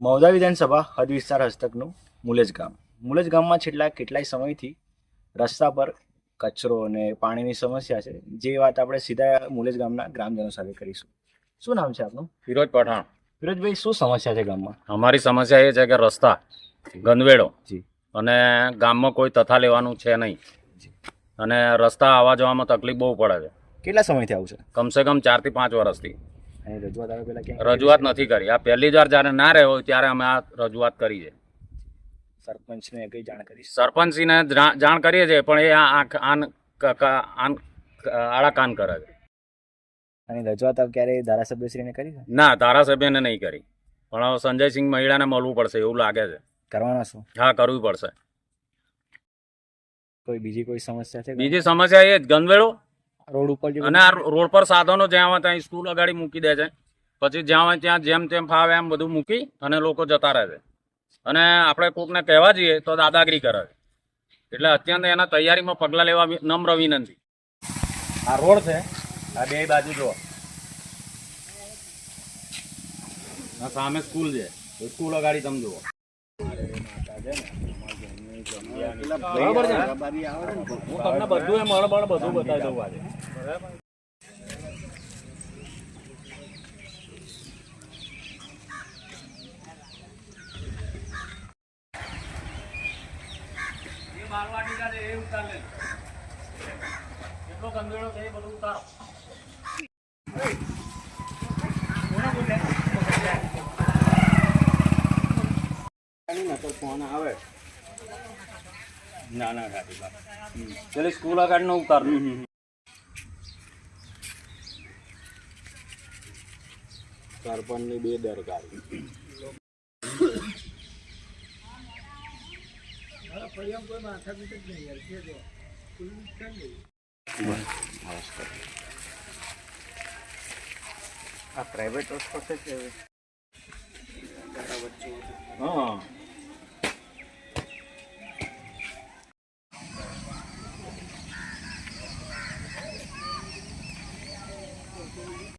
મૌદા વિધાનસભા હદ વિસ્તાર હસ્તકનું મુલેજ ગામ. મુલેજ ગામમાં છેલ્લા કેટલાય સમયથી રસ્તા પર કચરો અને પાણીની સમસ્યા છે. જે વાત આપણે સીધા મુલેજ ગામના ગ્રામજનો સાથે કરીશું. શું નામ છે આપનું? ફિરોજ પઠાણ. ફિરોજભાઈ શું સમસ્યા છે ગામમાં? અમારી સમસ્યા એ છે કે રસ્તા ગંદવેડો જી. અને ગામમાં કોઈ તથા લેવાનું છે નહીં. અને રસ્તા આવવા જવામાં તકલીફ બહુ પડે છે. કેટલા સમયથી આવું છે? કમસે કમ ચારથી પાંચ વર્ષથી. રજૂઆત નથી કરી. આ પહેલી વાર જ્યારે ના રહ્યો ત્યારે અમે આ રજૂઆત કરી છે. સરપંચને કઈ જાણ કરી સરપંચને જાણ કરીએ છીએ પણ એ આંખ- આન આન આડા કાન કરે છે. અને રજૂઆત ક્યારેય ધારાસભ્યશ્રીને કરી ના ધારાસભ્યને નહીં કરી. પણ સંજયસિંહ મહિલાને મળવું પડશે એવું લાગે છે. કરવાના શું? હા કરવું પડશે. કોઈ બીજી કોઈ સમસ્યા છે? બીજી સમસ્યા એ જ. ગંદવેડો રોડ ઉપર અને આ રોડ પર સાધનો જ્યાં હોય ત્યાં સ્કૂલ અગાડી મૂકી દે છે. પછી જ્યાં હોય ત્યાં જેમ તેમ ફાવે એમ બધું મૂકી અને લોકો જતા રહે છે. અને આપણે કોકને કહેવા જઈએ તો દાદાગીરી કરે છે. એટલે અત્યંત એના તૈયારીમાં પગલાં લેવા નમ્ર વિનંતી. આ રોડ છે. આ બે બાજુ જુઓ. આ સામે સ્કૂલ છે. સ્કૂલ અગાડી તમે જુઓ. બરાબર છે હું તમને બધું એ મળબળ બધું બતાવી દઉં આજે. કેટલો ગંદેડો છે એ બધું ઉતારો ફોન આવે ના ના ગાડી બાપ પેલી સ્કૂલ આગળ નો ઉતાર સરપંચની બે દરકારી. આ પ્રાઇવેટ રસ્તો છે? હા.